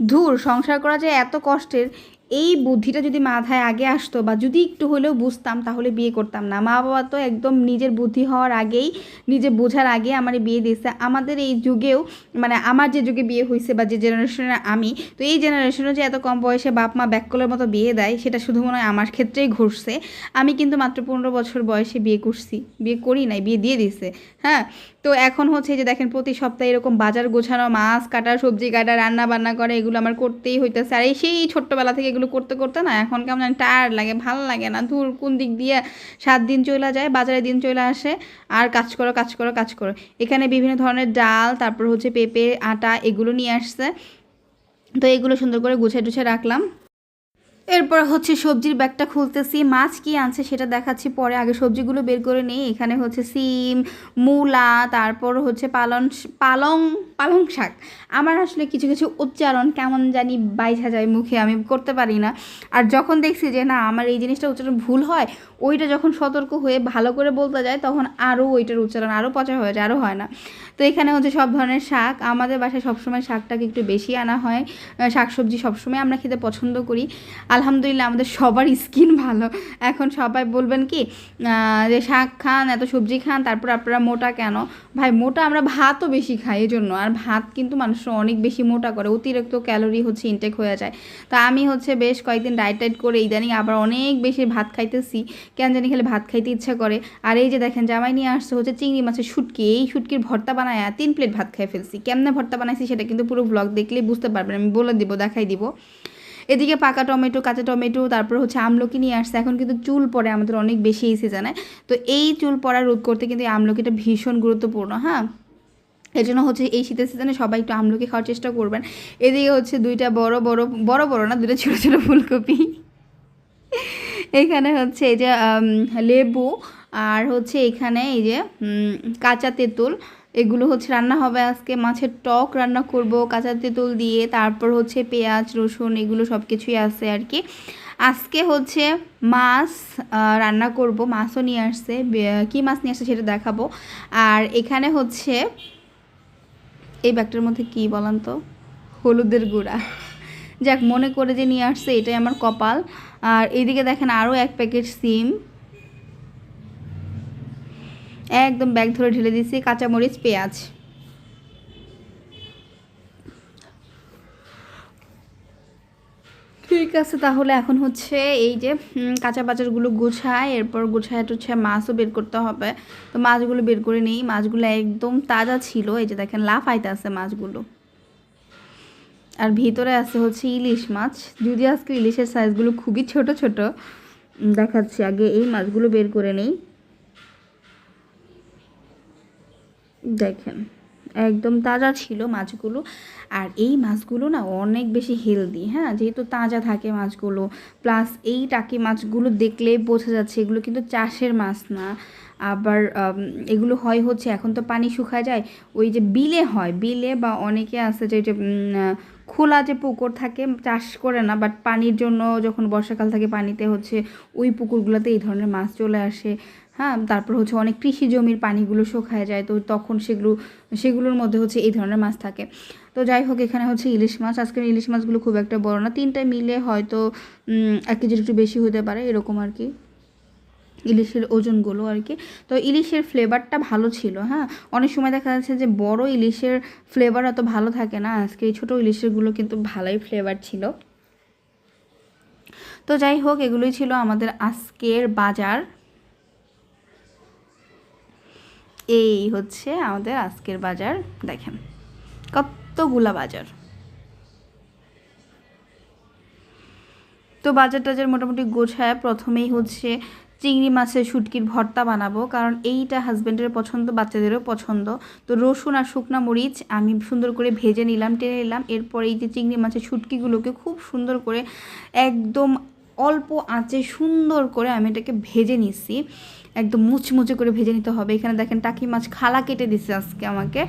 ধুর সংসার করা যে এত কষ্টের এই বুদ্ধিটা যদি মাথায় আগে আসতো বা যদি একটু হলেও বুঝতাম, তাহলে বিয়ে করতাম না। মা বাবা তো একদম নিজের বুদ্ধি হওয়ার আগেই, নিজে বোঝার আগে আমার বিয়ে দিয়েছে। আমাদের এই যুগেও মানে আমার যে যুগে বিয়ে হয়েছে বা যে জেনারেশনে আমি, তো এই জেনারেশনে যে এত কম বয়সে বাপ মা ব্যাককলের মতো বিয়ে দেয়, সেটা শুধু মনে হয় আমার ক্ষেত্রেই ঘটছে। আমি কিন্তু মাত্র পনেরো বছর বয়সে বিয়ে করছি। বিয়ে করি নাই, বিয়ে দিয়ে দিছে হ্যাঁ? তো এখন হচ্ছে যে দেখেন, প্রতি সপ্তাহে এরকম বাজার গোছানো, মাছ কাটা সবজি কাটা রান্না বান্না করে, এগুলো আমার করতেই হইতেছে। আর এই সেই ছোট্টবেলা থেকে এগুলো করতে করতে না এখন কেমন জানি টায়ার্ড লাগে, ভালো লাগে না। ধুর, কোন দিক দিয়ে সাত দিন চলে যায়, বাজারে দিন চলে আসে, আর কাজ করো কাজ করো কাজ করো। এখানে বিভিন্ন ধরনের ডাল, তারপর হচ্ছে পেঁপে, আটা, এগুলো নিয়ে আসছে। তো এগুলো সুন্দর করে গুছিয়ে টুছে রাখলাম। এরপর হচ্ছে সবজির ব্যাগটা খুলতেছি। মাছ কি আনছে সেটা দেখাচ্ছি পরে। আগে সবজিগুলো বের করে নিই। এখানে হচ্ছে সিম, মূলা, তারপর হচ্ছে পালং পালং পালং শাক। আমার আসলে কিছু কিছু উচ্চারণ কেমন জানি বাইসা যায় মুখে, আমি করতে পারি না। আর যখন দেখছি যে না, আমার এই জিনিসটা উচ্চারণ ভুল হয়, ওইটা যখন সতর্ক হয়ে ভালো করে বলতে যায়, তখন আরও ওইটার উচ্চারণ আরও পচা হয়ে যায় আরও হয় না। তো এখানে হচ্ছে সব ধরনের শাক। আমাদের বাসায় সবসময় শাকটাকে একটু বেশি আনা হয়। শাক সবজি সবসময় আমরা খেতে পছন্দ করি। আলহামদুলিল্লাহ আমাদের সবার স্কিন ভালো। এখন সবাই বলবেন কি যে শাক খান, এত সবজি খান, তারপর আপনারা মোটা কেন? ভাই, মোটা আমরা ভাতও বেশি খাই এই জন্য আর ভাত কিন্তু মানুষের অনেক বেশি মোটা করে, অতিরিক্ত ক্যালোরি হচ্ছে ইনটেক হয়ে যায়। তা আমি হচ্ছে বেশ কয়েকদিন ডায়েট টাইট করে ইদানিং আবার অনেক বেশি ভাত খাইতেছি, কেন জানি খেলে ভাত খাইতে ইচ্ছা করে। আর এই যে দেখেন, জামাই নিয়ে আসছে হচ্ছে চিংড়ি মাছের শুটকি। এই শুটকির ভর্তা বানায় তিন প্লেট ভাত খাই ফেলছি। কেমনে ভর্তা বানাইছি সেটা কিন্তু পুরো ব্লগ দেখলেই বুঝতে পারবেন, আমি বলে দিব, দেখাই দিব। এদিকে পাকা টমেটো, কাঁচা টমেটো, তারপর হচ্ছে আমলকি নিয়ে আসছে। এখন কিন্তু চুল পড়ে আমাদের অনেক বেশি এই সিজনে তো এই চুল পড়া রোধ করতে কিন্তু এই আমলকিটা ভীষণ গুরুত্বপূর্ণ হ্যাঁ? এই জন্য হচ্ছে এই শীতের সিজনে সবাই একটু আমলকি খাওয়ার চেষ্টা করবেন। এদিকে হচ্ছে দুইটা বড় বড় বড় বড় না, দুইটা ছোটো ছোটো ফুলকপি। এখানে হচ্ছে এই যে লেবু, আর হচ্ছে এখানে এই যে কাঁচা তেঁতুল এগুলো হচ্ছে রান্না হবে আজকে। মাছের টক রান্না করব, কাঁচা তেঁতুল দিয়ে, তারপর হচ্ছে পেঁয়াজ, রসুন, এগুলো সব কিছুই আছে আর কি। আজকে হচ্ছে মাছ রান্না করব, মাছও নিয়ে আসছে। কী মাছ নিয়ে আসছে সেটা দেখাবো। আর এখানে হচ্ছে, এই ব্যাগটার মধ্যে কী বলেন তো? হলুদের গুঁড়া। যাক, মনে করে যে নিয়ে আসছে, এটাই আমার কপাল। আর এইদিকে দেখেন আরও এক প্যাকেট সিম। একদম ব্যাগ ধরে ঢেলে দিয়েছি, কাঁচামরিচ, পেঁয়াজ। ঠিক আছে, তাহলে এখন হচ্ছে এই যে কাঁচা বাজারগুলো গোছায় এরপর গোছায় হচ্ছে মাছও বের করতে হবে। তো মাছগুলো বের করে নিই, মাছগুলো একদম তাজা ছিল, এই যে দেখেন লাফাইতে আছে মাছগুলো। আর ভিতরে আছে হচ্ছে ইলিশ মাছ। যদি আজকে ইলিশের সাইজগুলো খুবই ছোট ছোট দেখাচ্ছি আগে, এই মাছগুলো বের করে নেই। দেখেন, একদম তাজা ছিল মাছগুলো। আর এই মাছগুলো না অনেক বেশি হেলদি হ্যাঁ? যেহেতু তাজা থাকে মাছগুলো প্লাস এই টাকি মাছগুলো দেখলে বোঝা যাচ্ছে এগুলো কিন্তু চাষের মাছ না। আবার এগুলো হয় হচ্ছে, এখন তো পানি শুকায় যায়, ওই যে বিলে হয়, বিলে বা অনেকে আছে যে খোলা যে পুকুর থাকে, চাষ করে না বাট পানির জন্য যখন বর্ষাকাল থাকে পানিতে হচ্ছে ওই পুকুরগুলোতে এই ধরনের মাছ চলে আসে। হ্যাঁ তারপর হচ্ছে অনেক কৃষি জমির পানিগুলো শুকায় যায়, তো তখন সেগুলো, সেগুলোর মধ্যে হচ্ছে এই ধরনের মাছ থাকে। তো যাই হোক, এখানে হচ্ছে ইলিশ মাছ, আজকের ইলিশ মাছগুলো খুব একটা বড় না, তিনটা মিলে হয়তো এক কেজির একটু বেশি হতে পারে, এরকম আর কি। ইলিশের ওজনগুলো আর কি। তো ইলিশের ফ্লেভারটা ভালো ছিল হ্যাঁ। অনেক সময় দেখা যাচ্ছে যে বড় ইলিশের ফ্লেভার অত ভালো থাকে না, আজকে এই ছোটো ইলিশেরগুলো কিন্তু ভালোই ফ্লেভার ছিল। তো যাই হোক, এগুলোই ছিল আমাদের আজকের বাজার। এই হচ্ছে আমাদের আজকের বাজার, দেখেন। কতগুলা বাজার। তো বাজার টাজার মোটামুটি গোছায়, প্রথমেই হচ্ছে চিংড়ি মাছের শুটকির ভর্তা বানাবো, কারণ এইটা হাজব্যান্ডের পছন্দ, বাচ্চাদেরও পছন্দ। তো রসুন আর শুকনা মরিচ আমি সুন্দর করে ভেজে নিলাম, টেনে নিলাম। এরপর এই যে চিংড়ি মাছের শুটকিগুলোকে খুব সুন্দর করে একদম অল্প আঁচে সুন্দর করে আমি এটাকে ভেজে নিচ্ছি। একদম মুচমুচে করে ভেজে নিতে হবে। এখানে দেখেন টাকি মাছ খালা কেটে দিছে আজকে আমাকে।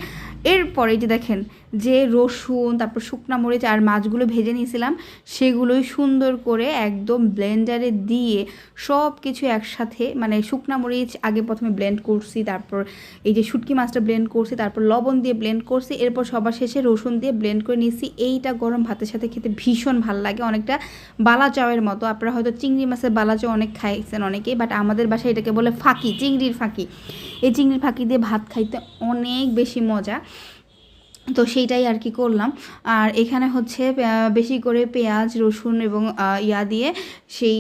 এরপরে যে দেখেন যে রসুন, তারপর শুকনা মরিচ আর মাছগুলো ভেজে নিয়েছিলাম, সেগুলোই সুন্দর করে একদম ব্লেন্ডারে দিয়ে সব কিছু একসাথে মানে শুকনা মরিচ আগে প্রথমে ব্লেন্ড করছি, তারপর এই যে শুটকি মাছটা ব্লেন্ড করছি, তারপর লবণ দিয়ে ব্লেন্ড করছি, এরপর সবার শেষে রসুন দিয়ে ব্লেন্ড করে নিয়েছি। এইটা গরম ভাতের সাথে খেতে ভীষণ ভালো লাগে, অনেকটা বালা চাওয়ের মতো। আপনারা হয়তো চিংড়ি মাছের বালা চাও অনেক খাইছেন অনেকেই বাট আমাদের বাসায় এটাকে বলে ফাঁকি, চিংড়ির ফাঁকি। এই চিংড়ির ফাঁকি দিয়ে ভাত খাইতে অনেক বেশি মজা। তো সেইটাই আর কি করলাম। আর এখানে হচ্ছে বেশি করে পেঁয়াজ, রসুন এবং ইয়া দিয়ে সেই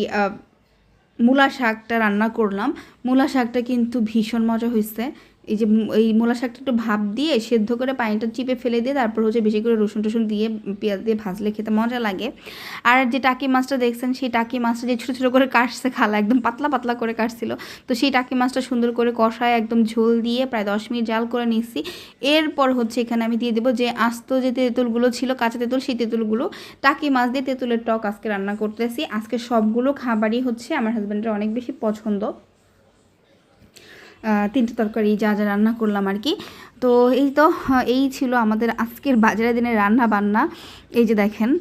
মূলা শাকটা রান্না করলাম। মূলা শাকটা কিন্তু ভীষণ মজা হয়েছে এই যে এই মূলা শাকটা একটু ভাপ দিয়ে সেদ্ধ করে পানিটা চিপে ফেলে দিয়ে তারপর হচ্ছে বেশি করে রসুন টসুন দিয়ে পেঁয়াজ দিয়ে ভাজলে খেতে মজা লাগে। আর যে টাকি মাছটা দেখছেন, সেই টাকি মাছটা যে ছোটো ছোটো করে কাটছে খালা, একদম পাতলা পাতলা করে কাটছিল। তো সেই টাকি মাছটা সুন্দর করে কষায় একদম ঝোল দিয়ে প্রায় দশ মিনিট জাল করে নিচ্ছি। এরপর হচ্ছে এখানে আমি দিয়ে দেবো যে আস্ত যে তেঁতুলগুলো ছিল, কাঁচা তেঁতুল, সেই তেঁতুলগুলো টাকি মাছ দিয়ে তেঁতুলের টক আজকে রান্না করতেছি। আজকে সবগুলো খাবারই হচ্ছে আমার হাজব্যান্ডের অনেক বেশি পছন্দ। তিনটে তরকারি যা যা রান্না করলাম আর কি। তো এই তো এই ছিল আমাদের আজকের বাজারে দিনের রান্না বান্না। এই যে দেখেন,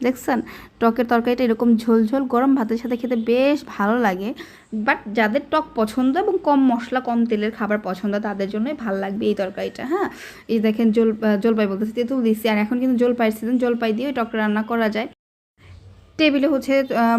দেখছেন? টকের তরকারিটা এরকম ঝোল ঝোল, গরম ভাতের সাথে খেতে বেশ ভালো লাগে। বাট যাদের টক পছন্দ এবং কম মশলা, কম তেলের খাবার পছন্দ, তাদের জন্যই ভালো লাগবে এই তরকারিটা হ্যাঁ? এই দেখেন, জল জলপাই বলতেছি, তেঁতুল দিচ্ছি আর এখন কিন্তু জলপাইয়ের সিজন জলপাই দিয়ে টকটা রান্না করা যায়। টেবিলে হচ্ছে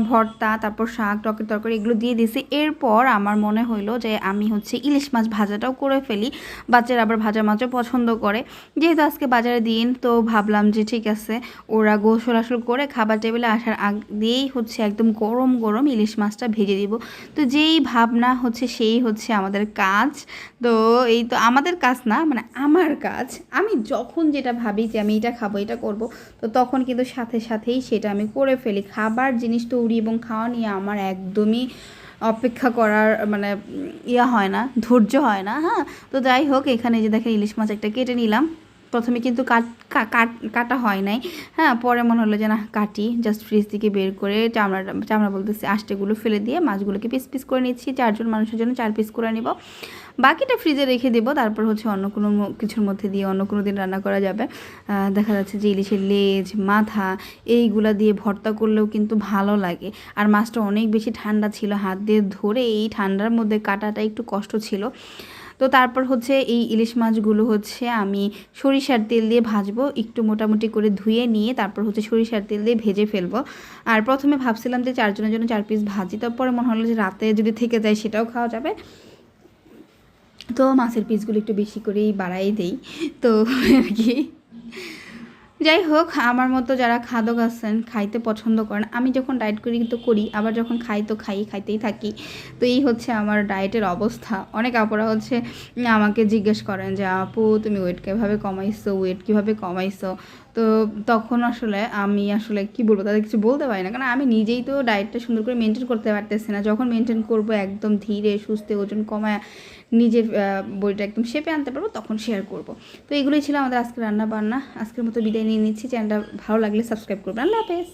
ভর্তা, তারপর শাক, টকের তরকারি এগুলো দিয়ে দিয়েছি। এরপর আমার মনে হইল যে আমি হচ্ছে ইলিশ মাছ ভাজাটাও করে ফেলি। বাচ্চারা আবার ভাজা মাছও পছন্দ করে। যেহেতু আজকে বাজারে দিন, তো ভাবলাম যে ঠিক আছে, ওরা গোসল আসল করে খাবার টেবিলে আসার আগ দিয়েই হচ্ছে একদম গরম গরম ইলিশ মাছটা ভেজে দিব। তো যেই ভাবনা হচ্ছে সেই হচ্ছে আমাদের কাজ। তো এই তো আমাদের কাজ না মানে আমার কাজ। আমি যখন যেটা ভাবি যে আমি এটা খাব, এটা করব, তো তখন কিন্তু সাথে সাথেই সেটা আমি করে ফেলি। খাবার জিনিস তৈরি এবং খাওয়া নিয়ে আমার একদমই অপেক্ষা করার মানে ইয়া হয় না, ধৈর্য হয় না হ্যাঁ? তো যাই হোক, এখানে যে দেখেন ইলিশ মাছ একটা কেটে নিলাম। প্রথমে কিন্তু কাট হয় নাই। হ্যাঁ পরে মনে হলো যে না কাটি জাস্ট ফ্রিজ থেকে বের করে চামড়াটা চামড়া বলতেছি আষ্টেগুলো ফেলে দিয়ে মাছগুলোকে পিস পিস করে নিচ্ছি। চারজন মানুষের জন্য চার পিস করে নিব। বাকিটা ফ্রিজে রেখে দেবো। তারপর হচ্ছে অন্য কোনো কিছুর মধ্যে দিয়ে অন্য কোনো দিন রান্না করা যাবে। দেখা যাচ্ছে যে ইলিশের লেজ, মাথা, এইগুলা দিয়ে ভর্তা করলেও কিন্তু ভালো লাগে। আর মাছটা অনেক বেশি ঠান্ডা ছিল, হাত দিয়ে ধরে এই ঠান্ডার মধ্যে কাটাটা একটু কষ্ট ছিল। তো তারপর হচ্ছে এই ইলিশ মাছগুলো হচ্ছে আমি সরিষার তেল দিয়ে ভাজবো, একটু মোটামুটি করে ধুয়ে নিয়ে তারপর হচ্ছে সরিষার তেল দিয়ে ভেজে ফেলব। আর প্রথমে ভাবছিলাম যে চারজনের জন্য চার পিস ভাজি তারপরে মনে হলো যে রাতে যদি থেকে যায় সেটাও খাওয়া যাবে। তো মাছের পিসগুলো একটু বেশি করেই বাড়াই দেই। তো আর কি। যাই হোক আমার মতো যারা খাদক আছেন, খাইতে পছন্দ করেন, আমি যখন ডায়েট করি তো করি, আবার যখন খাই তো খাই, খাইতেই থাকি। তো এই হচ্ছে আমার ডায়েটের অবস্থা। অনেক আপুরা হচ্ছে আমাকে জিজ্ঞেস করেন যে, আপু, তুমি ওয়েট কীভাবে কমাইছো? ওয়েট কীভাবে কমাইছো? তো তখন আসলে আমি আসলে কি বলব, তাদের কিছু বলতে পারি না। কারণ আমি নিজেই তো ডায়েটটা সুন্দর করে মেনটেন করতে পারতেছি না। যখন মেনটেন করব একদম ধীরে সুস্থে ওজন কমায় নিজের বইটা একদম শেপে আনতে পারব, তখন শেয়ার করব। তো এগুলোই ছিল আমাদের আজকে রান্না বান্না আজকের মতো বিদায় নিয়ে নিচ্ছি। চ্যানেলটা ভালো লাগলে সাবস্ক্রাইব করবেন। আল্লাহ হাফেজ।